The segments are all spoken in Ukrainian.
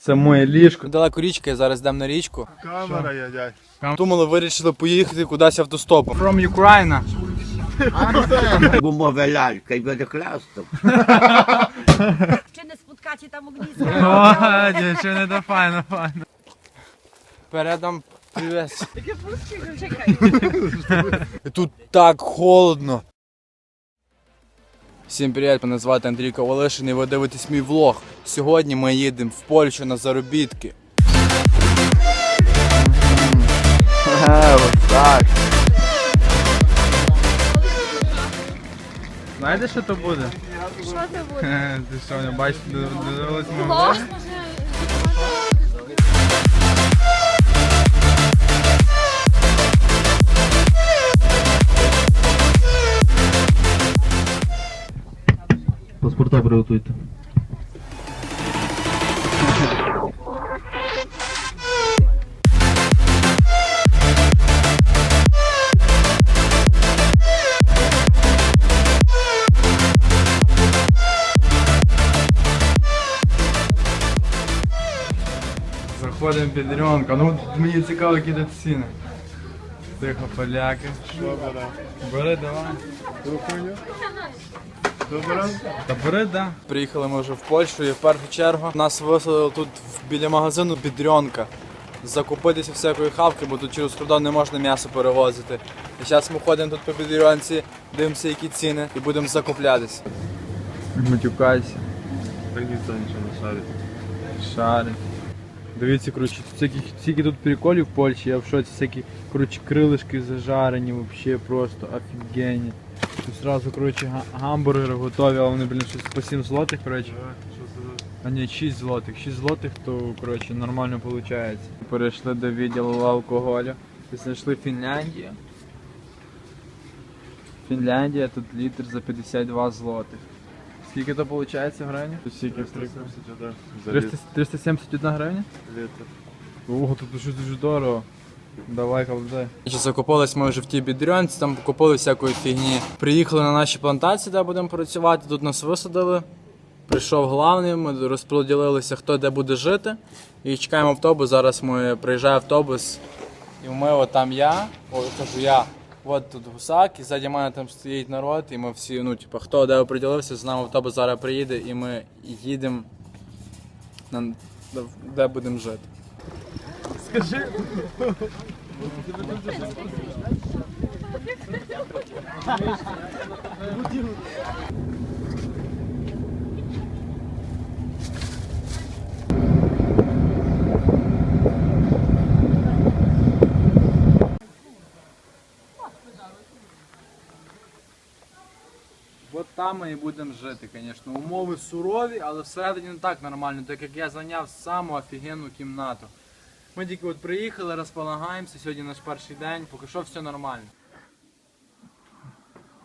Це моє ліжко. Далеко річка, я зараз йдемо на річку. Камера є, дядь. Думали, вирішили поїхати кудись автостопом. From Ukraine. Gumowe lalka i będę chlastał. Czy nie spotkacie tam ogniska? О, дівчини, да файно, файно. Передам привез. І Тут так холодно. Всім привіт, мене звати Андрій Ковалишин і ви дивитесь мій влог. Сьогодні ми їдемо в Польщу на заробітки. Так. Знаєте, що то буде? Що це буде? Ти що, не бачиш, дивились ми. Паспорта приготуйте. Заходимо під рюмка. Ну мені цікаво, які тут ціни. Тихо, поляки. Що бере? Бери, давай. Ту хуйню? Ту берем? Та бери, да. Приїхали ми вже в Польщу і в першу чергу нас висадили тут біля магазину Бідрьонка. Закупитися всякої хавки, бо тут через кордон не можна м'ясо перевозити. І зараз ми ходимо тут по Бідрьонці, дивимося, які ціни, і будемо закуплятися. Матюкайся. Так ніхто нічого не шарить. Шарить. Дивіться, коротше, тут всякі, стільки тут приколів в Польщі, я в шоці, всякі, коротше, крилишки зажарені, вообще просто офігенні. Тут сразу, коротше, га- гамбургери готові, але вони, блін, щось по 7 злотих, коротше. А ні, 6 злотих. 6 злотих, то, коротше, нормально виходить. Перейшли до відділу алкоголю. Знайшли Фінляндію. Фінляндія, тут літр за 52 злотих. Скільки то виходить? Скільки? 371 за 300 371 гривня? літр. Ого, тут щось дуже дорого. Давай, кладай. Чи закупились ми вже в тій бідрьонці, там купили всякої фігні. Приїхали на наші плантації, де будемо працювати. Тут нас висадили. Прийшов главний, ми розподілилися, хто де буде жити. І чекаємо автобус. Зараз ми приїжджає автобус. І ми, от там я, ой, кажу я, от тут гусак, і ззаді мене там стоїть народ, і ми всі, ну, типу, хто де оприділився, з нами автобус зараз приїде, і ми їдемо де будемо жити. От там ми і будемо жити, звісно. Умови сурові, але всередині не так нормально, так як я зайняв саму офігенну кімнату. Ми тільки от приїхали, розполагаємося, сьогодні наш перший день, поки що все нормально.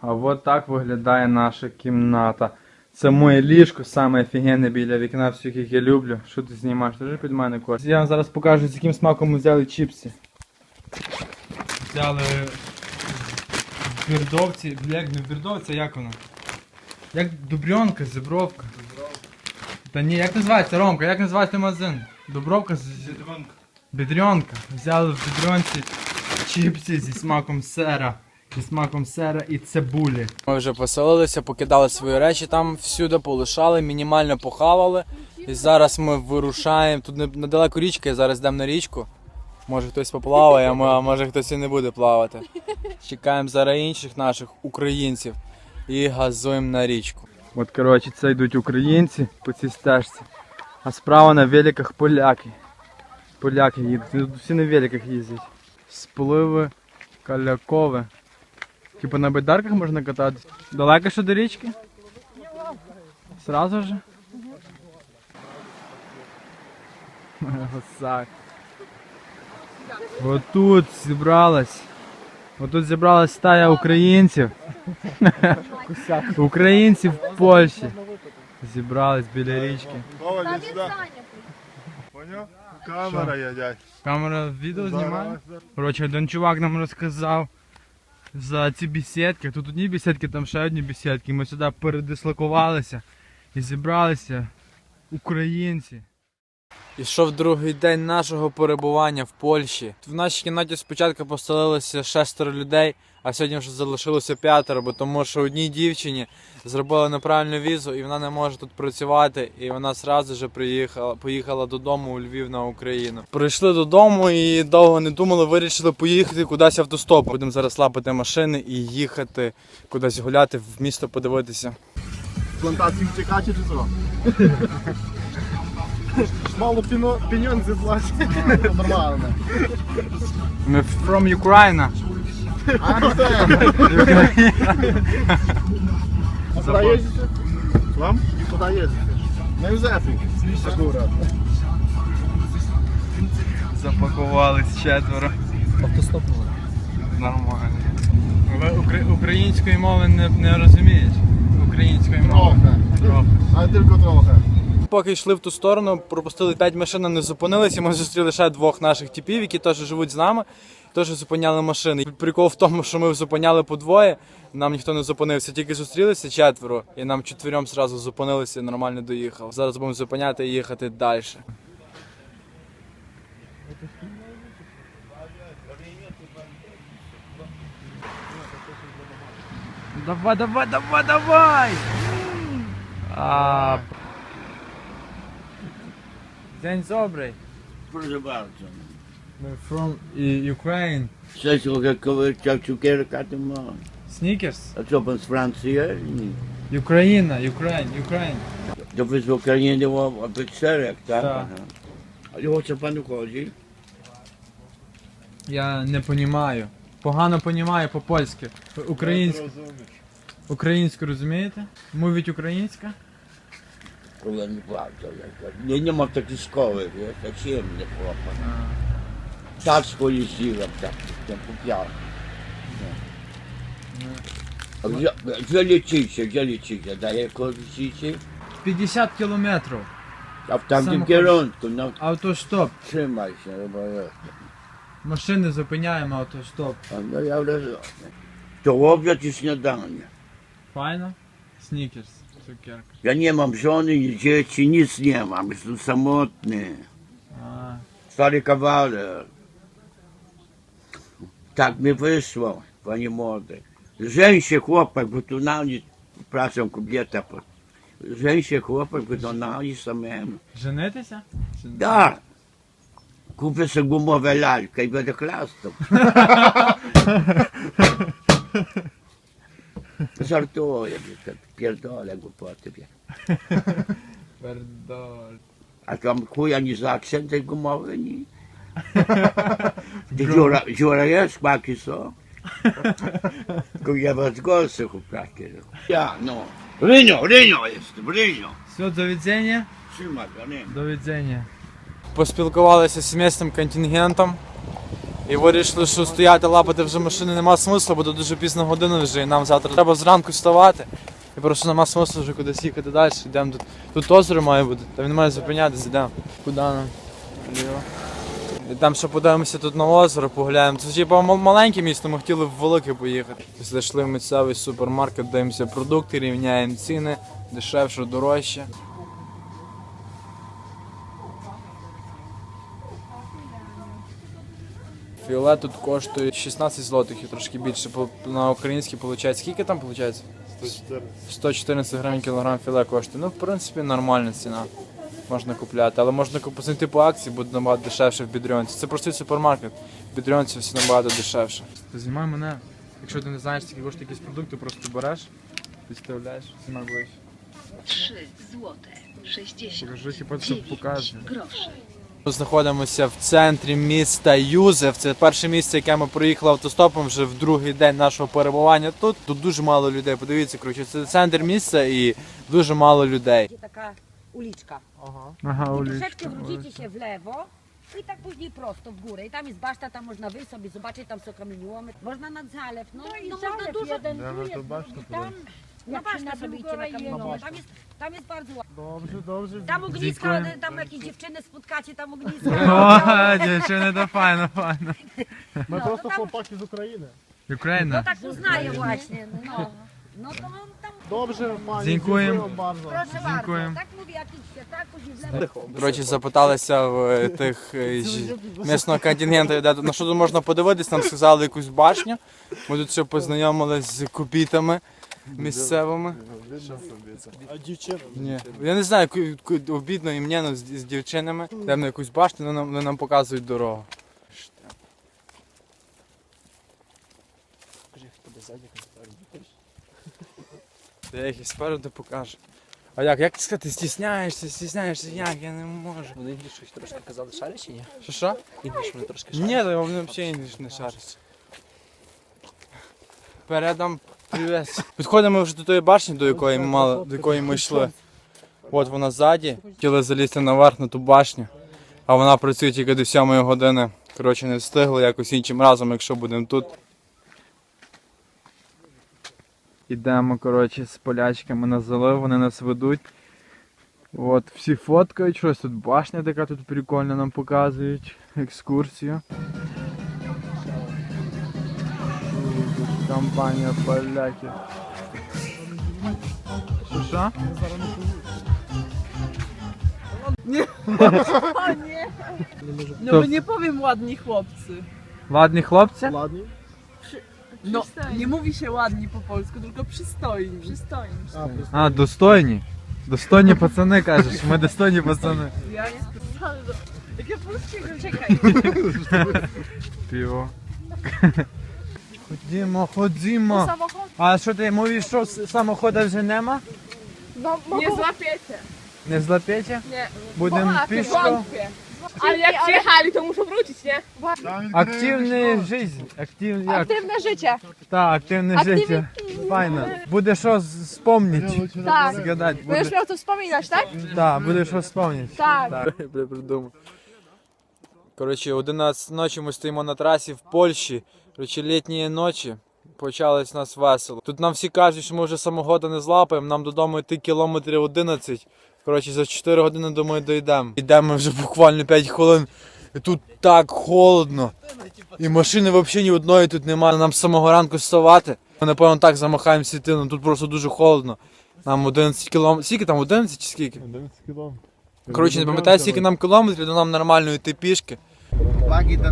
А от так виглядає наша кімната. Це моє ліжко, саме офігенне біля вікна, всіх яких я люблю. Що ти знімаєш? Вже під мене Кость. Я вам зараз покажу, з яким смаком ми взяли чіпси. Взяли в бірдовці, як не в бірдовці, а як вона? Як Дубрьонка, Зебровка. Та ні, як називається Ромка, як називається магазин? Дубровка з Бідрьонка. Взяли в бідрьонці чіпси зі смаком сера. Зі смаком сера і цибулі. Ми вже поселилися, покидали свої речі там всюди, полишали, мінімально похавали. І зараз ми вирушаємо. Тут недалеко річка, і зараз йдемо на річку. Може хтось поплаває, а може хтось і не буде плавати. Чекаємо зараз інших наших українців і газуємо на річку. От коротше, це йдуть українці по цій стежці. А справа на великах поляки. Поляки їдуть. Всі на великах їздять. Спливи калякове. Типа на байдарках можна кататись. Далеко що до річки? Сразу же? Гусак. Отут зібралась. Отут зібралась стая українців. Українці в Польщі. Зібрались біля річки. Поняв? Камера є, дядь. Камера відео знімає? Коротше, один чувак нам розказав за ці бесідки. Тут одні бесідки, там ще одні бесідки. Ми сюди передислокувалися і зібралися українці. Ішов другий день нашого перебування в Польщі. В нашій кімнаті спочатку поселилося шестеро людей, а сьогодні вже залишилося п'ятеро, бо тому що одній дівчині зробили неправильну візу, і вона не може тут працювати. І вона зразу же приїхала, поїхала додому у Львів на Україну. Прийшли додому і довго не думали, вирішили поїхати кудись автостопом. Будемо зараз лапати машини і їхати кудись гуляти в місто подивитися. Плантації втікати чи що? Мало піньонзи платять. Нормально. Ми from Ukraine. А це? А куди їздите? Вам? Куди їздите? На Юзефі. Запакувались четверо. Автостоп Нормально. Ви укра- української мови не, не розумієш? Української мови. Трохи. Трохи. А тільки трохи. Поки йшли в ту сторону, пропустили 5 машин, а не зупинилися. Ми зустріли ще двох наших типів, які теж живуть з нами, теж зупиняли машини. Прикол в тому, що ми зупиняли по двоє, нам ніхто не зупинився, тільки зустрілися четверо, і нам четвером зразу зупинилися і нормально доїхав. Зараз будемо зупиняти і їхати далі. Давай, давай, давай, давай! А... День добрий. Proszę bardzo. We're from I- Ukraine. Coś kogoś chciał cukierka, to ma. Snickers. A co, pan z Francji jest? Nie. Україна, Ukraine, Ukraine. To wy z Ukrainy o oficerek, tak? Tak. Aha. Ale o co panu chodzi? Я не понімаю. Погано понімаю по-польськи. Українську. Українську розумієте? Мовить українська? Płacą. Nie, nie mam takiej szkoły, wiesz, tak ciemnie chłopa. Tacką jeździłem, tak, tam kupiałem. No. A gdzie, gdzie lecicie, gdzie lecicie? Daleko lecicie? 50 кілометрів. A w tamtym Samochód. kierunku, no Автостоп. bo jest. Машини зупиняємо автостоп. A No ja rozumiem. To obiad i śniadanie. Файно? Снікерс. Цукерка. Ja nie mam żony, ni dzieci, nic nie mam. Jestem samotny. А, Stary kawaler. Tak mi wyszło, panie młody. Żeń się chłopak, bo tu na nic pracą kobieta. po- Żeń się chłopak, bo to na nic samemu. женитися? Чи- Da. Kupię sobie gumowe lalkę i będę chlastał. Żartuję, tak Pierdolę głupoty. wie. Пердоль. A tam chuj ani za akcent tej gumowy, ni. Dziura, dziura jest, chłopaki są. Ja was gorszy, chłopaki. Ja, no. Rynio, Rynio jestem, Rynio. Все, до відзення. Trzymaj. До відзення. Поспілкувалися з міським контингентом і вирішили, що стояти лапати вже машини нема смислу, бо тут дуже пізна година вже, і нам завтра треба зранку вставати. І просто нема смислу вже кудись їхати далі. Йдемо тут. Тут озеро має бути, там він має зупинятися, йдемо. Куди нам? Ліво. І там ще подивимося тут на озеро, погуляємо. Це типу маленьке місто, ми хотіли в велике поїхати. Зайшли в місцевий супермаркет, дивимося продукти, рівняємо ціни, дешевше, дорожче. Фіолет тут коштує 16 злотих і трошки більше. На український виходить. Скільки там виходить? 114 гривень кілограм філе коштує. Ну, в принципі, нормальна ціна. Можна купляти, але можна купити по акції, буде набагато дешевше в бідріонці. Це простий супермаркет. В бідріонці все набагато дешевше. Знімай мене. Якщо ти не знаєш, скільки коштує якісь продукти, просто береш, підставляєш, знімай ближче. 3 зłote 60 Покажи, щоб показує. groszy. Ми знаходимося в центрі міста Юзеф. Це перше місце, яке ми проїхали автостопом вже в другий день нашого перебування тут. Тут дуже мало людей. Подивіться, коротше, це центр міста і дуже мало людей. Gdzie taka uliczka. Ага, I troszeczkę wrócicie się w lewo i tak później prosto w górę. I tam jest baszta, tam można wyjść sobie zobaczyć, tam są kamieniołomy. Można nad zalew, no, No i można dużo... jeden, tu jest, tam, Na jak na sobie idźcie na Długorę Tam jest, tam jest bardzo ładnie. Dobrze, dobrze. Tam ogniska, Dziękuję. tam jakieś dziewczyny spotkacie, tam ogniska. О, дівчини, то файно, файно. Ми to просто tam- хлопаки з України. No Україна. tak uznaję właśnie, no. No to tam Dobrze, panie. Dziękuję. dziękuję bardzo. Proszę Dziękuję. bardzo. Tak mówi jakiś światak, później w lewo. Коротше, запиталися в е, тих е, жі- місного контингенту, де на що тут можна подивитись, нам сказали якусь башню. Ми тут ще познайомились з купітами місцевими. А дівчина? Ні. Я не знаю, обідно і мені ну, з, з дівчинами. Йдемо на якусь башню, вони нам, вони нам показують дорогу. Я їх і спереду покажу. А як? Як ти сказати, стісняєшся, стісняєшся, як? Я не можу. Вони інгліш щось трошки казали, шариш чи ні? Що що? Інгліш вони трошки Ні, та вони взагалі інгліш не шарять. Передам привез. Підходимо вже до тої башні, до якої ми мали, до якої ми йшли. От вона ззаді. Хотіли залізти наверх на ту башню, а вона працює тільки до 7 години. Коротше, не встигли якось іншим разом, якщо будемо тут. Ідемо, коротше, з полячками на залив, вони нас ведуть. От, всі фоткають щось, тут башня така тут прикольна нам показують. Екскурсію. Тут Компанія поляків. Що що? No bo nie powiem ładni chłopcy. Ладні хлопці? Ладні? No, nie mówi się ładni po polsku, tylko przystojni. Przystojni. А, А, достойні. Достойні пацани кажеш, ми достойні пацани. Ja nie Jakie polskiego? Czekaj. Піво. Ходімо, ходімо. А що ти мовиш, що самохода вже нема? Nie złapiecie. Не злапете? Nie. Будемо пішко. Ale jak przyjechali, to muszą wrócić, nie? Активне життя. Актив... Як? Aktywne życie. Так, активне життя. Файно. Буде що спомнити. Tak. Згадати. Буде... miał to wspominać, tak? Так, буде що спомнити. Tak. Придумав. Коротше, 11 ночі ми стоїмо на трасі в Польщі. Коротше, літні ночі. Почалось нас весело. Тут нам всі кажуть, що ми вже самогода не злапаємо, нам додому йти кілометрів 11. Коротше, за 4 години, думаю, дійдемо. Йдемо вже буквально 5 хвилин. І тут так холодно. І машини взагалі ні одної тут немає. Нам з самого ранку вставати. Ми, напевно, так замахаємо світином. Тут просто дуже холодно. Нам 11 кілометрів. Скільки там 11 чи скільки? 11 кілометрів. Коротше, не пам'ятаю, скільки нам кілометрів, то нам нормально йти пішки.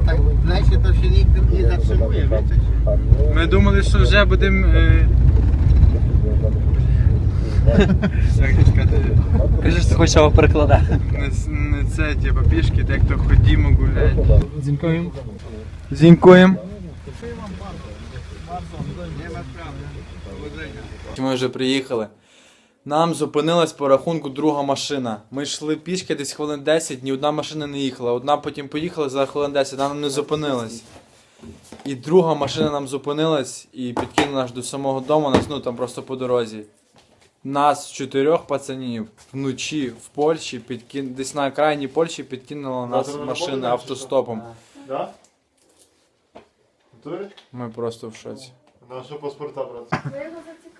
Tak w lesie to się nikt nie zatrzymuje, wiecie? Ми думали, що вже будемо. Е... Кажи, що хочеш його перекладати. Не, не це, типа пішки, так то ходімо гуляти. Зінькуємо. Зінькуємо. Ми вже приїхали. Нам зупинилась по рахунку друга машина. Ми йшли пішки десь хвилин 10, ні одна машина не їхала. Одна потім поїхала за хвилин 10, вона нам не зупинилась. І друга машина нам зупинилась і підкинула аж до самого дому, нас ну там просто по дорозі. Нас чотирьох пацанів вночі в Польщі підкин... десь на окраїні Польщі підкинула нас машина автостопом. Да? Ми просто в шоці. Нашого паспорта, брат.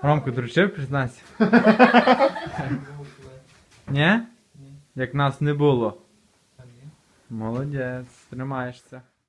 Ромко, дручив, признайся? Ні? Як нас не було. Молодець, тримаєшся.